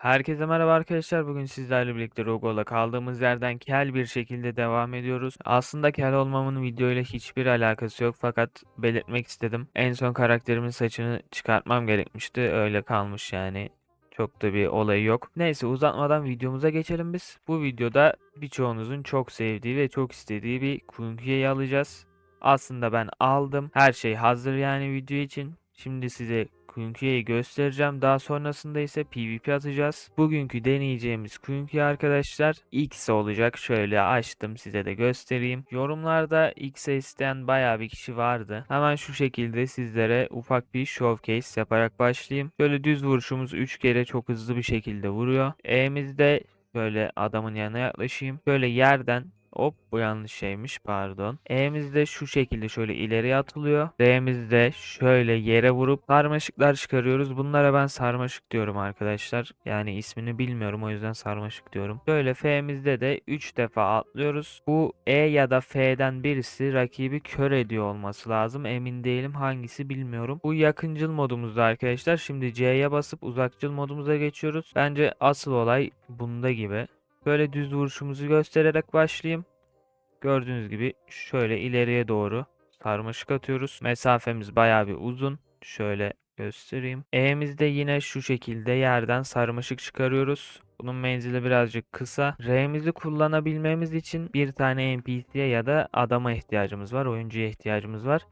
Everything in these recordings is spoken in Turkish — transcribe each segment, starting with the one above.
Herkese merhaba arkadaşlar. Bugün sizlerle birlikte Rogo'la kaldığımız yerden kel bir şekilde devam ediyoruz. Aslında kel olmamın videoyla hiçbir alakası yok fakat belirtmek istedim. En son karakterimin saçını çıkartmam gerekmişti. Öyle kalmış yani. Çok da bir olayı yok. Neyse uzatmadan videomuza geçelim biz. Bu videoda birçoğunuzun çok sevdiği ve çok istediği bir Kunki'yi alacağız. Aslında ben aldım. Her şey hazır yani video için. Şimdi size Kunki'yi göstereceğim. Daha sonrasında ise PvP atacağız. Bugünkü deneyeceğimiz Kunki arkadaşlar X olacak. Şöyle açtım size de göstereyim. Yorumlarda X'e isteyen bayağı bir kişi vardı. Hemen şu şekilde sizlere ufak bir showcase yaparak başlayayım. Şöyle düz vuruşumuz 3 kere çok hızlı bir şekilde vuruyor. E'mizde Böyle adamın yanına yaklaşayım. Böyle yerden Hop bu yanlış şeymiş pardon. E'miz de şu şekilde şöyle ileriye atılıyor. R'miz de şöyle yere vurup sarmaşıklar çıkarıyoruz. Bunlara ben sarmaşık diyorum arkadaşlar. Yani ismini bilmiyorum o yüzden sarmaşık diyorum. Böyle F'mizde de 3 defa atlıyoruz. Bu E ya da F'den birisi rakibi kör ediyor olması lazım. Emin değilim hangisi bilmiyorum. Bu yakıncıl modumuzda arkadaşlar. Şimdi C'ye basıp uzakçıl modumuza geçiyoruz. Bence asıl olay bunda gibi. Böyle düz vuruşumuzu göstererek başlayayım. Gördüğünüz gibi şöyle ileriye doğru sarmaşık atıyoruz. Mesafemiz bayağı bir uzun. Şöyle göstereyim. E'mizde yine şu şekilde yerden sarmaşık çıkarıyoruz. Bunun menzili birazcık kısa. R'mizi kullanabilmemiz için bir tane NPC'ye ya da adama ihtiyacımız var. Oyuncuya ihtiyacımız var.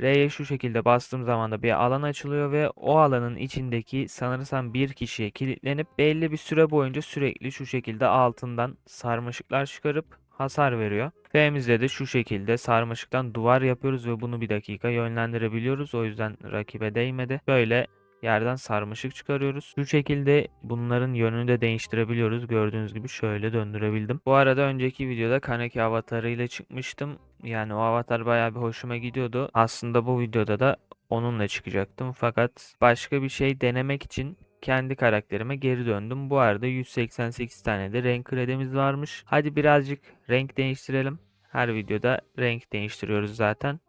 R'ye şu şekilde bastığım zaman da bir alan açılıyor ve o alanın içindeki sanırsam bir kişiye kilitlenip belli bir süre boyunca sürekli şu şekilde altından sarmaşıklar çıkarıp hasar veriyor. F'mizde de şu şekilde sarmaşıktan duvar yapıyoruz ve bunu bir dakika yönlendirebiliyoruz. O yüzden rakibe değmedi. Böyle yerden sarmaşık çıkarıyoruz. Şu şekilde bunların yönünü de değiştirebiliyoruz. Gördüğünüz gibi şöyle döndürebildim. Bu arada önceki videoda Kaneki avatarı ile çıkmıştım. Yani o avatar bayağı bir hoşuma gidiyordu. Aslında bu videoda da onunla çıkacaktım. Fakat başka bir şey denemek için kendi karakterime geri döndüm. Bu arada 188 tane de renk kredimiz varmış. Hadi birazcık renk değiştirelim. Her videoda renk değiştiriyoruz zaten.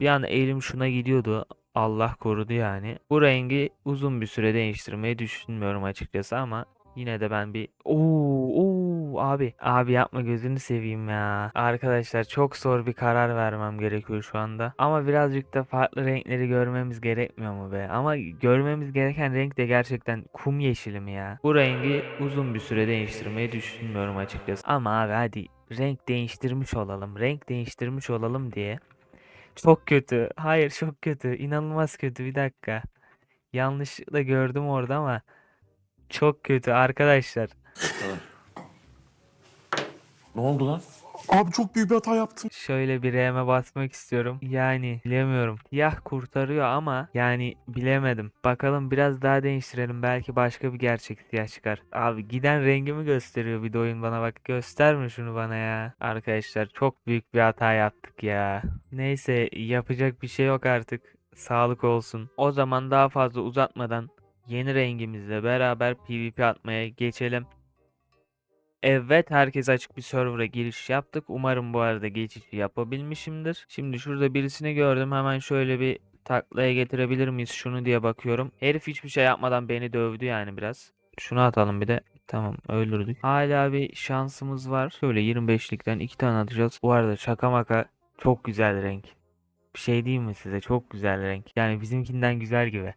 Bir an elim şuna gidiyordu. Allah korudu yani. Bu rengi uzun bir süre değiştirmeyi düşünmüyorum açıkçası ama yine de ben bir Oo, abi abi yapma gözünü seveyim ya. Arkadaşlar çok zor bir karar vermem gerekiyor şu anda. Ama birazcık da farklı renkleri görmemiz gerekmiyor mu be? Ama görmemiz gereken renk de gerçekten kum yeşili mi ya? Bu rengi uzun bir süre değiştirmeyi düşünmüyorum açıkçası. Ama abi hadi renk değiştirmiş olalım. Renk değiştirmiş olalım diye çok kötü. Hayır çok kötü. İnanılmaz kötü. Bir dakika. Yanlışlıkla gördüm orada ama çok kötü arkadaşlar. Ne oldu lan? Abi çok büyük bir hata yaptım. Şöyle bir R'me basmak istiyorum. Yani bilemiyorum. Siyah kurtarıyor ama yani bilemedim. Bakalım biraz daha değiştirelim. Belki başka bir gerçek siyah çıkar. Abi giden rengimi gösteriyor bir de oyun bana bak. Gösterme şunu bana ya. Arkadaşlar çok büyük bir hata yaptık ya. Neyse yapacak bir şey yok artık. Sağlık olsun. O zaman daha fazla uzatmadan yeni rengimizle beraber PvP atmaya geçelim. Evet, herkes açık bir server'a giriş yaptık. Umarım bu arada geçişi yapabilmişimdir. Şimdi şurada birisini gördüm. Hemen şöyle bir taklaya getirebilir miyiz şunu diye bakıyorum. Herif hiçbir şey yapmadan beni dövdü yani biraz. Şunu atalım bir de. Tamam öldürdük. Hala bir şansımız var. Şöyle 25'likten iki tane atacağız. Bu arada şaka maka çok güzel renk. Bir şey diyeyim mi size? Çok güzel renk. Yani bizimkinden güzel gibi.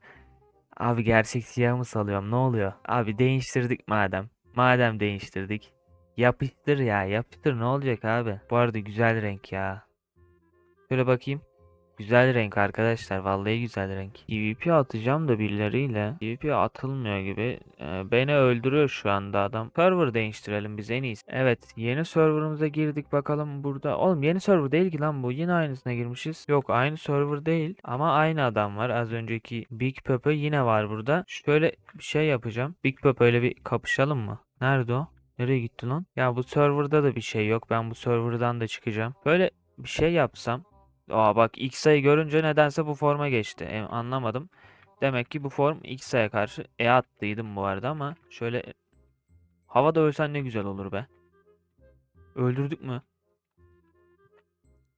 Abi gerçek siyah mı salıyorum? Ne oluyor? Abi değiştirdik madem. Madem değiştirdik. Yapıştır ya yapıştır ne olacak abi. Bu arada güzel renk ya. Şöyle bakayım. Güzel renk arkadaşlar. Vallahi güzel renk. PvP atacağım da birileriyle. PvP atılmıyor gibi. Ee, beni öldürüyor şu anda adam. Server değiştirelim biz en iyisi. Evet yeni serverımıza girdik bakalım burada. Oğlum yeni server değil ki lan bu. Yine aynısına girmişiz. Yok aynı server değil. Ama aynı adam var. Az önceki Big Pepe yine var burada. Şöyle bir şey yapacağım. Big Pepe ile bir kapışalım mı? Nerede o? Nereye gitti lan? Ya bu serverda da bir şey yok. Ben bu serverdan da çıkacağım. Böyle bir şey yapsam. Aa bak X'a'yı görünce nedense bu forma geçti. E, anlamadım. Demek ki bu form X'a'ya karşı E attıydım bu arada ama şöyle havada ölsen ne güzel olur be. Öldürdük mü?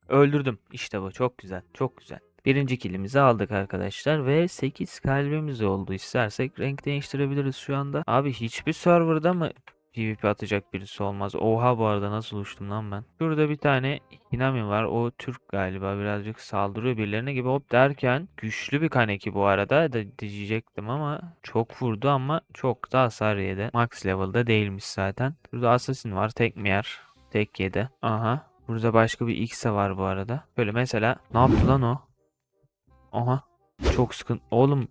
Öldürdüm. İşte bu. Çok güzel. Çok güzel. Birinci kilimizi aldık arkadaşlar ve 8 kalbimiz oldu. İstersek renk değiştirebiliriz şu anda. Abi hiçbir serverda mı PvP atacak birisi olmaz? Oha bu arada nasıl uçtum lan ben? Şurada bir tane Hinami var. O Türk galiba. Birazcık saldırıyor birilerine gibi hop derken güçlü bir kaneki bu arada da diyecektim ama çok vurdu ama çok da hasar yedi. Max level'da değilmiş zaten. Burada Assassin var. Tek mi yer? Tek yedi. Aha. Burada başka bir X var bu arada. Böyle mesela ne yaptı lan o? Aha. Çok sıkıntı. Oğlum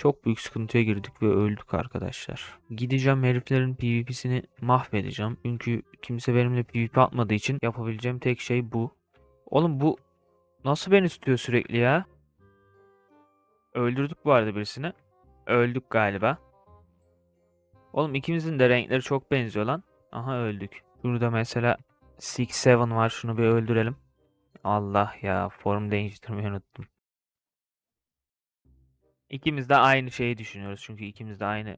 çok büyük sıkıntıya girdik ve öldük arkadaşlar. Gideceğim heriflerin PvP'sini mahvedeceğim. Çünkü kimse benimle PvP atmadığı için yapabileceğim tek şey bu. Oğlum bu nasıl beni tutuyor sürekli ya? Öldürdük bu arada birisini. Öldük galiba. Oğlum ikimizin de renkleri çok benziyor lan. Aha öldük. Burada mesela 6-7 var. Şunu bir öldürelim. Allah ya form değiştirmeyi unuttum. İkimiz de aynı şeyi düşünüyoruz çünkü ikimiz de aynı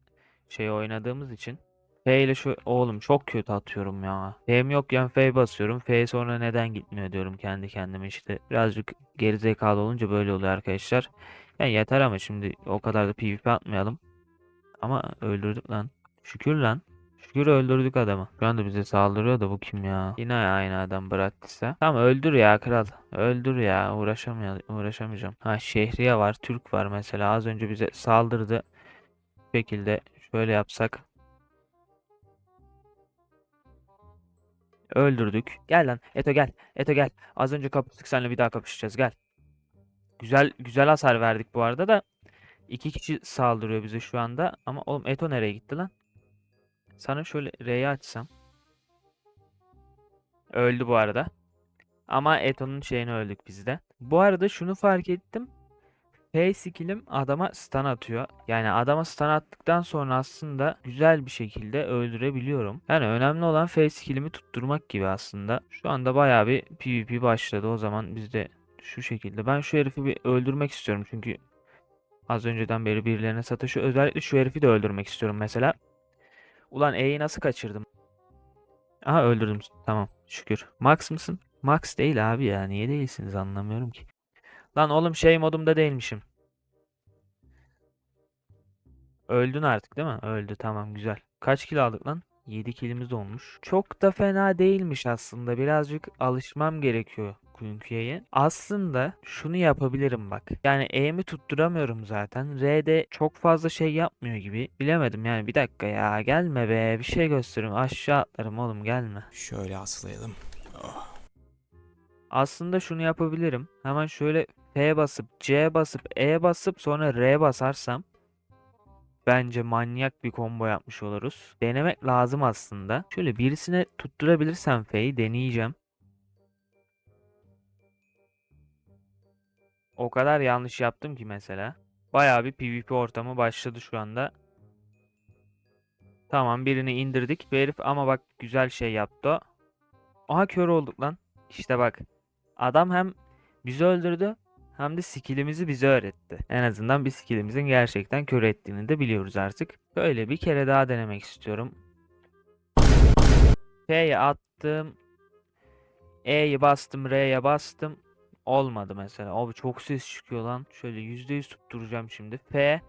şeyi oynadığımız için. F ile şu oğlum çok kötü atıyorum ya. F'm yok yani F basıyorum. F sonra neden gitmiyor diyorum kendi kendime işte. Birazcık gerizekalı olunca böyle oluyor arkadaşlar. Yani yeter ama şimdi o kadar da PvP atmayalım. Ama öldürdük lan. Şükür lan. Şükür öldürdük adamı. Şu anda bize saldırıyor da bu kim ya? Yine aynı adam Brattis'e. Tamam öldür ya kral. Öldür ya. Uğraşamayacağım. Uğraşamayacağım. Ha Şehriye var. Türk var mesela. Az önce bize saldırdı. Bu şekilde şöyle yapsak. Öldürdük. Gel lan. Eto gel. Eto gel. Az önce kapıştık seninle bir daha kapışacağız. Gel. Güzel güzel hasar verdik bu arada da. İki kişi saldırıyor bize şu anda. Ama oğlum Eto nereye gitti lan? Sana şöyle R'yi açsam. Öldü bu arada. Ama Eto'nun şeyini öldük biz de. Bu arada şunu fark ettim. F skill'im adama stun atıyor. Yani adama stun attıktan sonra aslında güzel bir şekilde öldürebiliyorum. Yani önemli olan F skill'imi tutturmak gibi aslında. Şu anda bayağı bir PvP başladı. O zaman biz de şu şekilde. Ben şu herifi bir öldürmek istiyorum çünkü az önceden beri birilerine satışıyor. Özellikle şu herifi de öldürmek istiyorum mesela. Ulan E'yi nasıl kaçırdım? Aha öldürdüm. Tamam şükür. Max mısın? Max değil abi ya. Niye değilsiniz anlamıyorum ki. Lan oğlum şey modumda değilmişim. Öldün artık değil mi? Öldü tamam güzel. Kaç kilo aldık lan? 7 kilimiz olmuş. Çok da fena değilmiş aslında. Birazcık alışmam gerekiyor Kunküye'ye. Aslında şunu yapabilirim bak. Yani E'mi tutturamıyorum zaten. R'de çok fazla şey yapmıyor gibi. Bilemedim yani bir dakika ya gelme be. Bir şey göstereyim. Aşağı atlarım oğlum gelme. Şöyle aslayalım. Aslında şunu yapabilirim. Hemen şöyle F basıp C basıp E basıp sonra R basarsam bence manyak bir combo yapmış oluruz. Denemek lazım aslında. Şöyle birisine tutturabilirsem F'yi deneyeceğim. O kadar yanlış yaptım ki mesela. Bayağı bir PvP ortamı başladı şu anda. Tamam birini indirdik. Bir herif ama bak güzel şey yaptı. Aha kör olduk lan. İşte bak. Adam hem bizi öldürdü hem de skillimizi bize öğretti. En azından bir skillimizin gerçekten kör ettiğini de biliyoruz artık. Böyle bir kere daha denemek istiyorum. F'ye attım. E'yi bastım, R'ye bastım. Olmadı mesela. Abi çok ses çıkıyor lan. Şöyle %100 tutturacağım şimdi. F,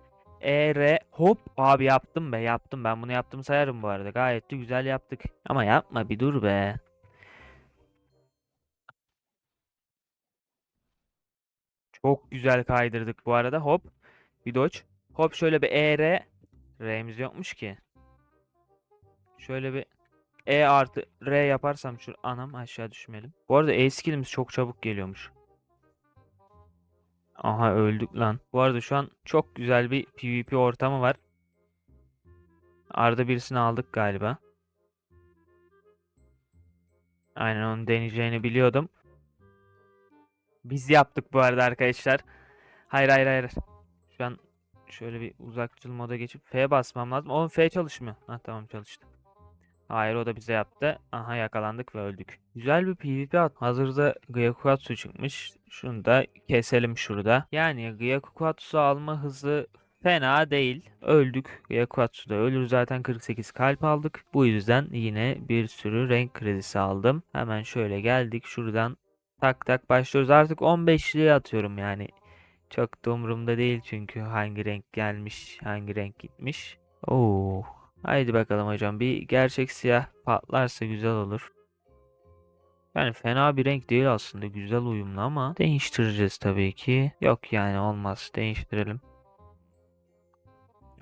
E, R, hop. Abi yaptım be yaptım. Ben bunu yaptım sayarım bu arada. Gayet de güzel yaptık. Ama yapma bir dur be. Çok güzel kaydırdık bu arada. Hop. Bir dodge. Hop şöyle bir E, R. R'miz yokmuş ki. Şöyle bir E artı R yaparsam şu anam aşağı düşmeyelim. Bu arada E skillimiz çok çabuk geliyormuş. Aha öldük lan. Bu arada şu an çok güzel bir PvP ortamı var. Arda birisini aldık galiba. Aynen onu deneyeceğini biliyordum. Biz yaptık bu arada arkadaşlar. Hayır hayır hayır. Şu an şöyle bir uzakçıl moda geçip F basmam lazım. Oğlum F çalışmıyor. Ha tamam çalıştı. Hayır o da bize yaptı. Aha yakalandık ve öldük. Güzel bir PvP at. Hazırda Gyakukatsu çıkmış. Şunu da keselim şurada. Yani Gyakukatsu alma hızı fena değil. Öldük. Gyakukatsu da ölür zaten 48 kalp aldık. Bu yüzden yine bir sürü renk kredisi aldım. Hemen şöyle geldik. Şuradan Tak tak başlıyoruz. Artık 15'liğe atıyorum yani. Çok da umurumda değil çünkü hangi renk gelmiş, hangi renk gitmiş. Oo. Haydi bakalım hocam. Bir gerçek siyah patlarsa güzel olur. Yani fena bir renk değil aslında. Güzel uyumlu ama değiştireceğiz tabii ki. Yok yani olmaz. Değiştirelim.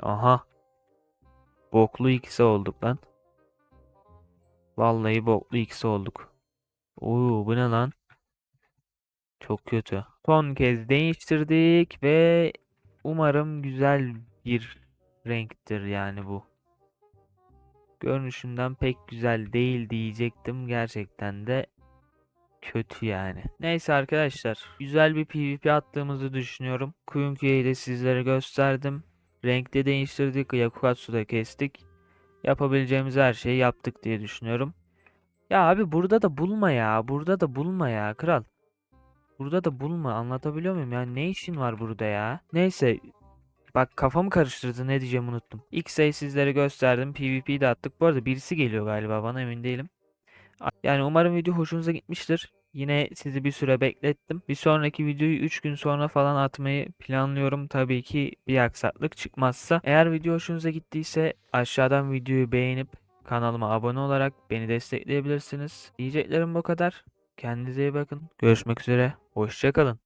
Aha. Boklu ikisi olduk lan. Vallahi boklu ikisi olduk. Oo bu ne lan? Çok kötü. Son kez değiştirdik ve umarım güzel bir renktir yani bu. Görünüşünden pek güzel değil diyecektim. Gerçekten de kötü yani. Neyse arkadaşlar. Güzel bir PvP attığımızı düşünüyorum. Kuyunku'yu de sizlere gösterdim. Renkte değiştirdik. Yakukatsu'da kestik. Yapabileceğimiz her şeyi yaptık diye düşünüyorum. Ya abi burada da bulma ya. Burada da bulma ya kral. Burada da bulma. Anlatabiliyor muyum? Yani ne işin var burada ya? Neyse. Bak kafamı karıştırdı. Ne diyeceğimi unuttum. X'e sizlere gösterdim. PvP'yi de attık. Bu arada birisi geliyor galiba. Bana emin değilim. Yani umarım video hoşunuza gitmiştir. Yine sizi bir süre beklettim. Bir sonraki videoyu 3 gün sonra falan atmayı planlıyorum. Tabii ki bir aksaklık çıkmazsa. Eğer video hoşunuza gittiyse aşağıdan videoyu beğenip kanalıma abone olarak beni destekleyebilirsiniz. Diyeceklerim bu kadar. Kendinize iyi bakın. Görüşmek üzere. Hoşçakalın.